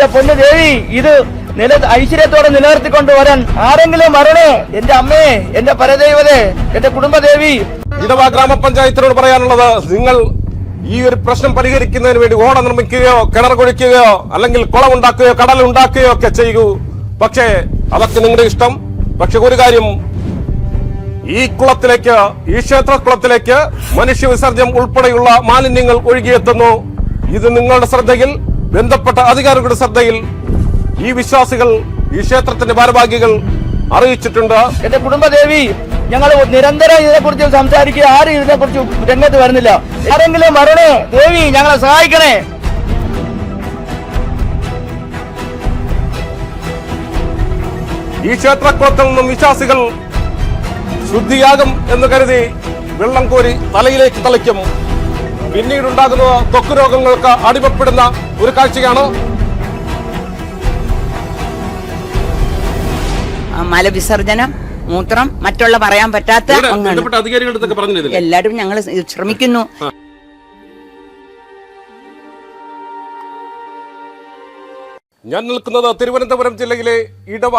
എന്റെ പൊന്നു ദേവി ഇത് നില ഐശ്വര്യത്തോടെ നിലനിർത്തിക്കൊണ്ട് വരാൻ ആരെങ്കിലും വരണേ? എന്റെ അമ്മയെ എന്റെ പരദേവതേ എന്റെ കുടുംബദേവി. ഇടവ ഗ്രാമപഞ്ചായത്തിനോട് പറയാനുള്ളത് നിങ്ങൾ ഈ ഒരു പ്രശ്നം പരിഹരിക്കുന്നതിന് വേണ്ടി ഓട നിർമ്മിക്കുകയോ കിണർ കുഴിക്കുകയോ അല്ലെങ്കിൽ കുളം ഉണ്ടാക്കുകയോ കടൽ ഉണ്ടാക്കുകയോ ഒക്കെ ചെയ്യൂ. പക്ഷേ അതൊക്കെ നിങ്ങളുടെ ഇഷ്ടം. പക്ഷെ ഒരു കാര്യം ഈ കുളത്തിലേക്ക് ഈ ക്ഷേത്ര കുളത്തിലേക്ക് മനുഷ്യ വിസർജ്യം ഉൾപ്പെടെയുള്ള മാലിന്യങ്ങൾ ഒഴുകിയെത്തുന്നു. ഇത് നിങ്ങളുടെ ശ്രദ്ധയിൽ ബന്ധപ്പെട്ട അധികാരികളുടെ ശ്രദ്ധയിൽ ഈ വിശ്വാസികൾ ഈ ക്ഷേത്രത്തിന്റെ ഭാരവാഹികൾ അറിയിച്ചിട്ടുണ്ട്. എന്റെ കുടുംബദേവി ഞങ്ങൾ നിരന്തരം ഇതിനെക്കുറിച്ച് സംസാരിക്കുക. ആരും ഇതിനെക്കുറിച്ച് രംഗത്ത് വരുന്നില്ല. ആരെങ്കിലും വരണേ ദേവി ഞങ്ങളെ സഹായിക്കണേ. ഈ ക്ഷേത്രക്കുളത്തിൽ നിന്നും വിശ്വാസികൾ ശുദ്ധിയാകും എന്ന് കരുതി വെള്ളം കോരി തലയിലേക്ക് തളിക്കും. പിന്നീടുണ്ടാകുന്ന ത്വക്ക് രോഗങ്ങൾക്ക് അടിമപ്പെടുന്ന ഒരു കാഴ്ചയാണോ? മലവിസർജനം മൂത്രം മറ്റുള്ള പറയാൻ പറ്റാത്ത ഒന്നാണ്. എല്ലാവരും ഞങ്ങൾ ശ്രമിക്കുന്നു. ഞാൻ നിൽക്കുന്നത് തിരുവനന്തപുരം ജില്ലയിലെ ഇടവ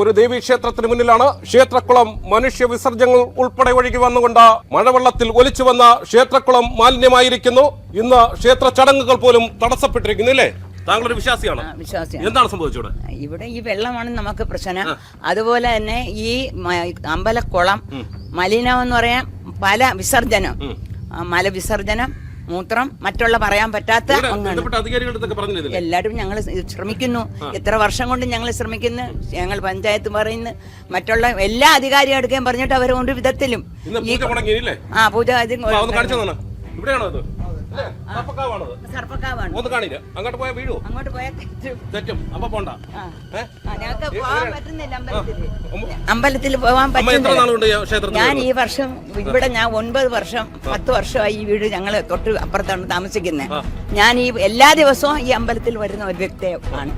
ഒരു ദേവീക്ഷേത്രത്തിന് മുന്നിലാണ് ക്ഷേത്രക്കുളം മനുഷ്യ വിസർജ്യങ്ങൾ ഉൾപ്പെടെ ഒഴുകി വന്നുകൊണ്ട് മഴവെള്ളത്തിൽ ഒലിച്ചു വന്ന ക്ഷേത്രക്കുളം മാലിന്യമായിരിക്കുന്നു. ഇന്ന് ക്ഷേത്ര ചടങ്ങുകൾ പോലും തടസ്സപ്പെട്ടിരിക്കുന്നു അല്ലേ താങ്കളൊരു വിശ്വാസിയാണ്. എന്താണ് സംഭവിച്ചത് ഇവിടെ? ഈ വെള്ളമാണ് നമുക്ക് പ്രശ്നം. അതുപോലെ തന്നെ ഈ അമ്പലക്കുളം മലിനം എന്ന് പറയാൻ പല വിസർജനം മല മലവിസർജനം മൂത്രം മറ്റുള്ള പറയാൻ പറ്റാത്ത ഒന്നാണ്. എല്ലാവരും ഞങ്ങൾ ശ്രമിക്കുന്നു. എത്ര വർഷം കൊണ്ട് ഞങ്ങൾ ശ്രമിക്കുന്നു. ഞങ്ങൾ പഞ്ചായത്ത് പറയുന്നു. മറ്റുള്ള എല്ലാ അധികാരികൾക്കും പറഞ്ഞിട്ട് അവർ ഒരു വിധത്തിലും ആ പൂജ സർപ്പക്കാവാണത്. സർപ്പക്കാവാണ്. ഒന്ന് കാണില്ല അങ്ങോട്ട് പോയാൽ വീഴുവോ അങ്ങോട്ട് പോയാൽ തെറ്റും. തെറ്റും. അപ്പൊ പോണ്ട? ഞങ്ങൾക്ക് പോകാൻ പറ്റുന്നില്ല അമ്പലത്തിൽ പോകാൻ പറ്റുന്നില്ല. ക്ഷേത്രത്തിൽ ഞാൻ ഈ വർഷം ഇവിടെ ഞാൻ ഒൻപത് വർഷം പത്ത് വർഷമായി ഈ വീട് ഞങ്ങൾ തൊട്ട് അപ്പുറത്താണ് താമസിക്കുന്നത് ഞാൻ ഈ എല്ലാ ദിവസവും ഈ അമ്പലത്തിൽ വരുന്ന ഒരു വ്യക്തിയാണ്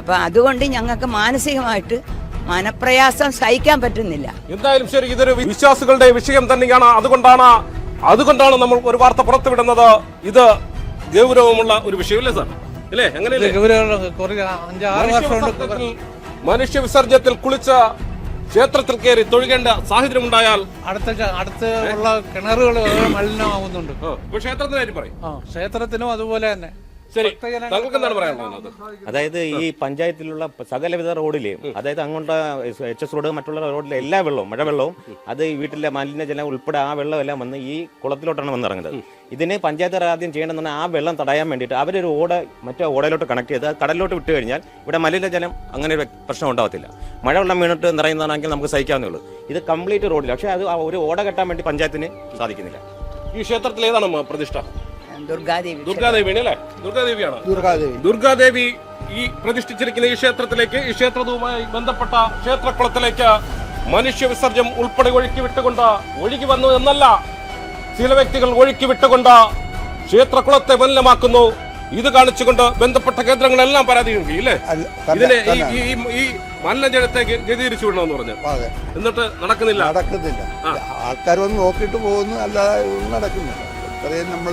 അപ്പൊ അതുകൊണ്ട് ഞങ്ങൾക്ക് മാനസികമായിട്ട് മനപ്രയാസം സഹിക്കാൻ പറ്റുന്നില്ല. എന്തായാലും ശരി ഇതൊരു വിശ്വാസികളുടെ വിഷയം തന്നെയാണ്. അതുകൊണ്ടാണ് അതുകൊണ്ടാണ് നമ്മൾ ഒരു വാർത്ത പുറത്തുവിടുന്നത്. ഇത് ഗൗരവമുള്ള ഒരു വിഷയമല്ലേ സാർ? അല്ലേ എങ്ങനെയല്ലേ? വിസർജ്യത്തിൽ കുളിച്ച ക്ഷേത്രത്തിൽ കയറി തൊഴുകേണ്ട സാഹചര്യം ഉണ്ടായാൽ അടുത്ത അടുത്തുള്ള അടുത്ത് ഉള്ള കിണറുകൾ മലിനമാവുന്നുണ്ട് ക്ഷേത്രത്തിനായിട്ട് പറയും. ക്ഷേത്രത്തിനും അതുപോലെ തന്നെ. ശരി. താങ്കൾക്ക് എന്താണ് പറയാനുള്ളത് അതായത് ഈ പഞ്ചായത്തിലുള്ള സകലവിധ റോഡിൽ അതായത് അങ്ങോട്ട് എച്ച് എസ് റോഡ് മറ്റുള്ള റോഡിലെ എല്ലാ വെള്ളവും മഴവെള്ളവും അത് ഈ വീട്ടിലെ മാലിന്യജലം ഉൾപ്പെടെ ആ വെള്ളം എല്ലാം വന്ന് ഈ കുളത്തിലോട്ടാണ് വന്നിറങ്ങുന്നത്. ഇതിന് പഞ്ചായത്ത് ആദ്യം ചെയ്യണമെന്ന് പറഞ്ഞാൽ ആ വെള്ളം തടയാൻ വേണ്ടിയിട്ട് അവരൊരു ഓട മറ്റേ ഓടയിലോട്ട് കണക്ട് ചെയ്ത് കടലിലോട്ട് വിട്ടു കഴിഞ്ഞാൽ ഇവിടെ മലിനജലം അങ്ങനെ ഒരു പ്രശ്നം ഉണ്ടാവത്തില്ല. മഴവെള്ളം വീണിട്ട് നിറയുന്നതാണെങ്കിൽ നമുക്ക് സഹിക്കാവുന്നേ ഉള്ളൂ. ഇത് കംപ്ലീറ്റ് റോഡിൽ പക്ഷേ അത് ഒരു ഓട കെട്ടാൻ വേണ്ടി പഞ്ചായത്തിന് സാധിക്കുന്നില്ല. ഈ ക്ഷേത്രത്തിൽ ഏതാണ് പ്രതിഷ്ഠ? ദുർഗാദേവി ദുർഗാദേവിയാണ് അല്ലേ? ദുർഗാദേവിയാണ്. ദുർഗാദേവി. ഈ പ്രതിഷ്ഠിച്ചിരിക്കുന്ന ഈ ക്ഷേത്രത്തിലേക്ക് ഈ ക്ഷേത്രവുമായി ബന്ധപ്പെട്ട ക്ഷേത്രക്കുളത്തിലേക്ക് മനുഷ്യ വിസർജ്യം ഉൾപ്പെടെ ഒഴുക്കി വിട്ടുകൊണ്ട് ഒഴുകി വന്നു എന്നല്ല ചില വ്യക്തികൾ ഒഴുക്കി വിട്ടുകൊണ്ട് ക്ഷേത്രക്കുളത്തെ മലിനമാക്കുന്നു. ഇത് കാണിച്ചുകൊണ്ട് ബന്ധപ്പെട്ട കേന്ദ്രങ്ങളെല്ലാം പരാതി നൽകി ഇല്ലേ ഇതിനെ ഈ മലിനജലത്തെ ഗതിരിച്ചു വിടണമെന്ന് പറഞ്ഞു. എന്നിട്ട് നടക്കുന്നില്ല. നടക്കുന്നില്ല. ആൾക്കാർ വന്ന് നോക്കിയിട്ട് പോകുന്നു അല്ലാതെ നടക്കുന്നില്ല. ഇത്രയും നമ്മൾ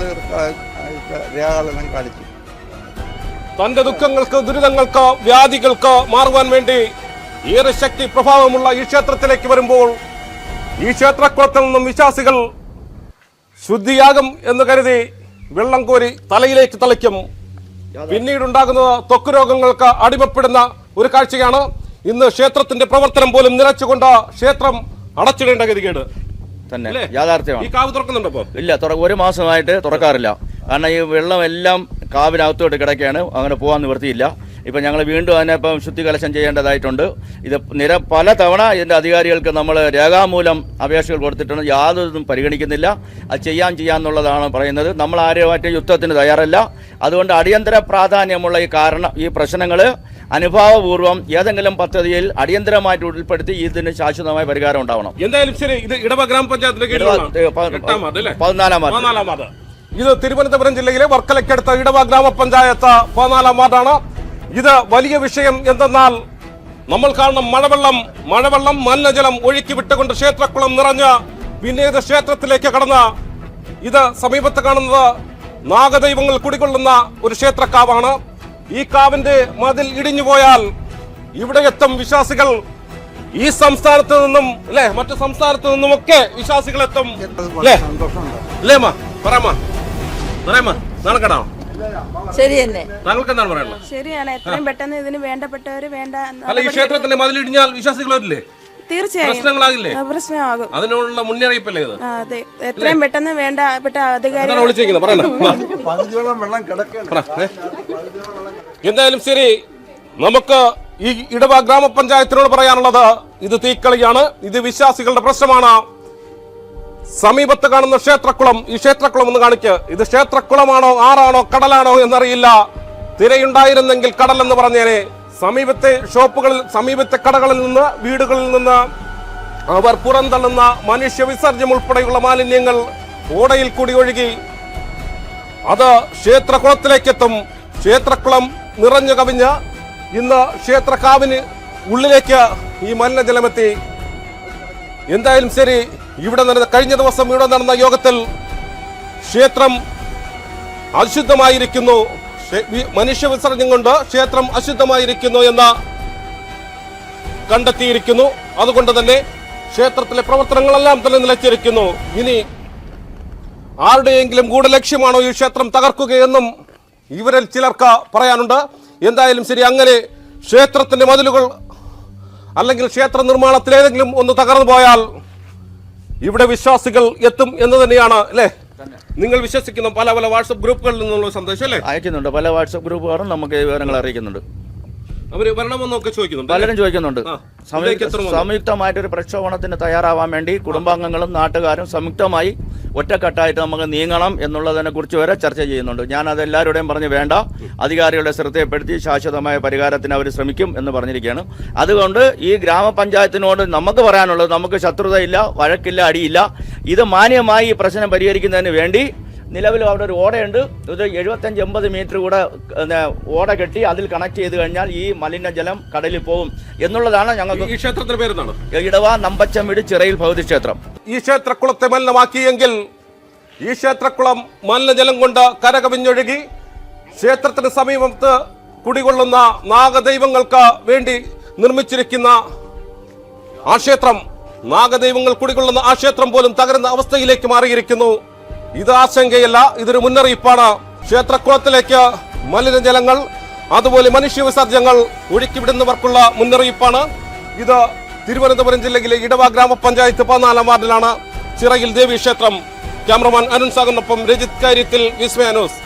രേഖകളെല്ലാം കാണിച്ചു. തന്റെ ദുഃഖങ്ങൾക്ക് ദുരിതങ്ങൾക്ക് വ്യാധികൾക്ക് മാറുവാൻ വേണ്ടി ഏറെ ശക്തി പ്രഭാവമുള്ള ഈ ക്ഷേത്രത്തിലേക്ക് വരുമ്പോൾ ഈ ക്ഷേത്രക്കുളത്തിൽ നിന്നും വിശ്വാസികൾ ശുദ്ധിയാകും എന്ന് കരുതി വെള്ളം കോരി തലയിലേക്ക് തളിക്കും. പിന്നീടുണ്ടാകുന്നത് ത്വക്ക് രോഗങ്ങൾക്ക് അടിമപ്പെടുന്ന ഒരു കാഴ്ചയാണ്. ഇന്ന് ക്ഷേത്രത്തിന്റെ പ്രവർത്തനം പോലും നിലച്ചുകൊണ്ട് ക്ഷേത്രം അടച്ചിടേണ്ട ഗതികേട്. തന്നെ. യാഥാർത്ഥ്യമാണ്. ഈ കാവ് തുറക്കുന്നുണ്ടോ ഇപ്പൊ? ഇല്ല ഒരു മാസമായിട്ട് തുറക്കാറില്ല. കാരണം ഈ വെള്ളം എല്ലാം കാവിനകത്തോട്ട് കിടക്കുകയാണ്. അങ്ങനെ പോകാൻ നിവൃത്തിയില്ല. ഇപ്പം ഞങ്ങൾ വീണ്ടും അതിനെ ഇപ്പം ശുദ്ധി കലശം ചെയ്യേണ്ടതായിട്ടുണ്ട്. ഇത് നിര പല തവണ ഇതിന്റെ അധികാരികൾക്ക് നമ്മൾ രേഖാമൂലം അപേക്ഷകൾ കൊടുത്തിട്ടുണ്ട്. യാതൊന്നും പരിഗണിക്കുന്നില്ല. അത് ചെയ്യാൻ ചെയ്യാന്നുള്ളതാണ് പറയുന്നത്. നമ്മൾ ആരുമായിട്ട് യുദ്ധത്തിന് തയ്യാറല്ല. അതുകൊണ്ട് അടിയന്തര പ്രാധാന്യമുള്ള ഈ കാരണം ഈ പ്രശ്നങ്ങൾ അനുഭാവപൂർവം ഏതെങ്കിലും പദ്ധതിയിൽ അടിയന്തരമായിട്ട് ഉൾപ്പെടുത്തി ഇതിന് ശാശ്വതമായ പരിഹാരം ഉണ്ടാവണം. എന്തായാലും ശരി ഇത് ഇടവ ഗ്രാമപഞ്ചായത്തിന്റെ പതിനാലാം വാർഡ്. ഇത് തിരുവനന്തപുരം ജില്ലയിലെ വർക്കലക്കടുത്ത ഇടവ ഗ്രാമപഞ്ചായത്ത് പതിനാലാം വാർഡാണ്. ഇത് വലിയ വിഷയം എന്തെന്നാൽ നമ്മൾ കാണുന്ന മഴവെള്ളം മഴവെള്ളം മലിനജലം ഒഴുക്കി വിട്ടുകൊണ്ട് ക്ഷേത്രക്കുളം നിറഞ്ഞ് പിന്നീട് ക്ഷേത്രത്തിലേക്ക് കടന്ന് ഇത് സമീപത്ത് കാണുന്നത് നാഗദൈവങ്ങൾ കുടികൊള്ളുന്ന ഒരു ക്ഷേത്രക്കാവാണ്. ഈ കാവിന്റെ മതിൽ ഇടിഞ്ഞു പോയാൽ ഇവിടെ എത്തും വിശ്വാസികൾ. ഈ സംസ്ഥാനത്ത് നിന്നും അല്ലെ? മറ്റു സംസ്ഥാനത്ത് നിന്നുമൊക്കെ വിശ്വാസികൾ എത്തും. അല്ലേ? സന്തോഷമുണ്ട് അല്ലേ അമ്മ? പറയാമ്മ പറയാമ്മ നാണക്കടാ ശരി തന്നെ. താങ്കൾക്ക് എന്താണ് പറയാനുള്ളത്? ശരിയാണ്. എത്രയും പെട്ടെന്ന് ഇതിന് വേണ്ടപ്പെട്ടവര് വേണ്ട അല്ല ഈ ക്ഷേത്രത്തിന്റെ മതിൽ ഇടിഞ്ഞാൽ വിശ്വാസികൾ വരില്ലേ? തീർച്ചയായും. പ്രശ്നമാകും. അതിനുള്ള മുന്നറിയിപ്പല്ലേ ഇത്? അതെ. എത്രയും പെട്ടെന്ന് വേണ്ടപ്പെട്ട എന്തായാലും ശരി നമുക്ക് ഈ ഇടവ ഗ്രാമപഞ്ചായത്തിനോട് പറയാനുള്ളത് ഇത് തീക്കളിയാണ്. ഇത് വിശ്വാസികളുടെ പ്രശ്നമാണ്. സമീപത്ത് കാണുന്ന ക്ഷേത്രക്കുളം ഈ ക്ഷേത്രക്കുളം ഒന്ന് കാണിക്ക്. ഇത് ക്ഷേത്രക്കുളമാണോ ആറാണോ കടലാണോ എന്നറിയില്ല. തിരയുണ്ടായിരുന്നെങ്കിൽ കടലെന്ന് എന്ന് പറഞ്ഞേനെ. സമീപത്തെ ഷോപ്പുകളിൽ സമീപത്തെ കടകളിൽ നിന്ന് വീടുകളിൽ നിന്ന് അവർ പുറന്തള്ളുന്ന മനുഷ്യ വിസർജ്യം ഉൾപ്പെടെയുള്ള മാലിന്യങ്ങൾ ഓടയിൽ കൂടി ഒഴുകി. അത് ക്ഷേത്രകുളത്തിലേക്കെത്തും. ക്ഷേത്രക്കുളം നിറഞ്ഞു കവിഞ്ഞ് ഇന്ന് ക്ഷേത്രക്കാവിന് ഉള്ളിലേക്ക് ഈ മലിനജലമെത്തി. എന്തായാലും ശരി ഇവിടെ നടന്ന കഴിഞ്ഞ ദിവസം ഇവിടെ നടന്ന യോഗത്തിൽ ക്ഷേത്രം അശുദ്ധമായിരിക്കുന്നു. ക്ഷേ- വി- മനുഷ്യ വിസർജ്യം കൊണ്ട് ക്ഷേത്രം അശുദ്ധമായിരിക്കുന്നു എന്ന് കണ്ടെത്തിയിരിക്കുന്നു. അതുകൊണ്ട് തന്നെ ക്ഷേത്രത്തിലെ പ്രവർത്തനങ്ങളെല്ലാം തന്നെ നിലച്ചിരിക്കുന്നു. ഇനി ആരുടെയെങ്കിലും ഗൂഢലക്ഷ്യമാണോ ഈ ക്ഷേത്രം തകർക്കുകയെന്നും ഇവരിൽ ചിലർക്ക് പറയാനുണ്ട്. എന്തായാലും ശരി അങ്ങനെ ക്ഷേത്രത്തിന്റെ മതിലുകൾ അല്ലെങ്കിൽ ക്ഷേത്ര നിർമ്മാണത്തിൽ ഏതെങ്കിലും ഒന്ന് തകർന്നു പോയാൽ ഇവിടെ വിശ്വാസികൾ എത്തും എന്ന് തന്നെയാണ് അല്ലേ? നിങ്ങൾ വിശ്വസിക്കുന്ന പല പല വാട്സപ്പ് ഗ്രൂപ്പുകളിൽ നിന്നുള്ള സന്ദേശം അല്ലേ? അയക്കുന്നുണ്ട്. പല വാട്സപ്പ് ഗ്രൂപ്പുകാരും നമുക്ക് വിവരങ്ങൾ അറിയിക്കുന്നുണ്ട്. അവർ വരണമെന്നൊക്കെ ചോദിക്കുന്നുണ്ട്? പലരും ചോദിക്കുന്നുണ്ട്. സംയുക്തമായിട്ട് ഒരു പ്രക്ഷോഭണത്തിന് തയ്യാറാവാൻ വേണ്ടി കുടുംബാംഗങ്ങളും നാട്ടുകാരും സംയുക്തമായി ഒറ്റക്കെട്ടായിട്ട് നമുക്ക് നീങ്ങണം എന്നുള്ളതിനെ കുറിച്ച് വരെ ചർച്ച ചെയ്യുന്നുണ്ട്. ഞാൻ അത് എല്ലാവരുടെയും പറഞ്ഞ് വേണ്ട. അധികാരികളുടെ ശ്രദ്ധയപ്പെടുത്തി ശാശ്വതമായ പരിഹാരത്തിന് അവർ ശ്രമിക്കും എന്ന് പറഞ്ഞിരിക്കുകയാണ്. അതുകൊണ്ട് ഈ ഗ്രാമപഞ്ചായത്തിനോട് നമുക്ക് പറയാനുള്ളത് നമുക്ക് ശത്രുതയില്ല വഴക്കില്ല അടിയില്ല. ഇത് മാന്യമായി ഈ പ്രശ്നം പരിഹരിക്കുന്നതിന് വേണ്ടി നിലവിൽ അവിടെ ഒരു ഓടയുണ്ട്. ഒരു എഴുപത്തഞ്ച് എൺപത് മീറ്റർ കൂടെ ഓട കെട്ടി അതിൽ കണക്ട് ചെയ്ത് കഴിഞ്ഞാൽ ഈ മലിനജലം കടലിൽ പോകും എന്നുള്ളതാണ് ഞങ്ങൾക്ക് ഈ ക്ഷേത്രത്തിന്റെ പേരെന്താണ്? ഇടവ നമ്പച്ചമിട് ചിറയിൽ ഭൗതി ക്ഷേത്രം. ഈ ക്ഷേത്രക്കുളത്തെ മലിനമാക്കിയെങ്കിൽ ഈ ക്ഷേത്രക്കുളം മലിനജലം കൊണ്ട് കരകവിഞ്ഞൊഴുകി ക്ഷേത്രത്തിന് സമീപത്ത് കുടികൊള്ളുന്ന നാഗദൈവങ്ങൾക്ക് വേണ്ടി നിർമ്മിച്ചിരിക്കുന്ന ആ ക്ഷേത്രം നാഗദൈവങ്ങൾ കുടികൊള്ളുന്ന ആ ക്ഷേത്രം പോലും തകരുന്ന അവസ്ഥയിലേക്ക് മാറിയിരിക്കുന്നു. ഇത് ആശങ്കയല്ല ഇതൊരു മുന്നറിയിപ്പാണ്. ക്ഷേത്രക്കുളത്തിലേക്ക് മലിനജലങ്ങൾ അതുപോലെ മനുഷ്യ വിസർജ്യങ്ങൾ ഒഴുക്കിവിടുന്നവർക്കുള്ള മുന്നറിയിപ്പാണ്. ഇത് തിരുവനന്തപുരം ജില്ലയിലെ ഇടവ ഗ്രാമപഞ്ചായത്ത് പതിനാലാം വാർഡിലാണ് ചിറയിൽ ദേവി ക്ഷേത്രം ക്യാമറമാൻ അരുൺ സാഗറിനൊപ്പം രജിത് കാര്യത്തിൽ വിസ്മയ ന്യൂസ്.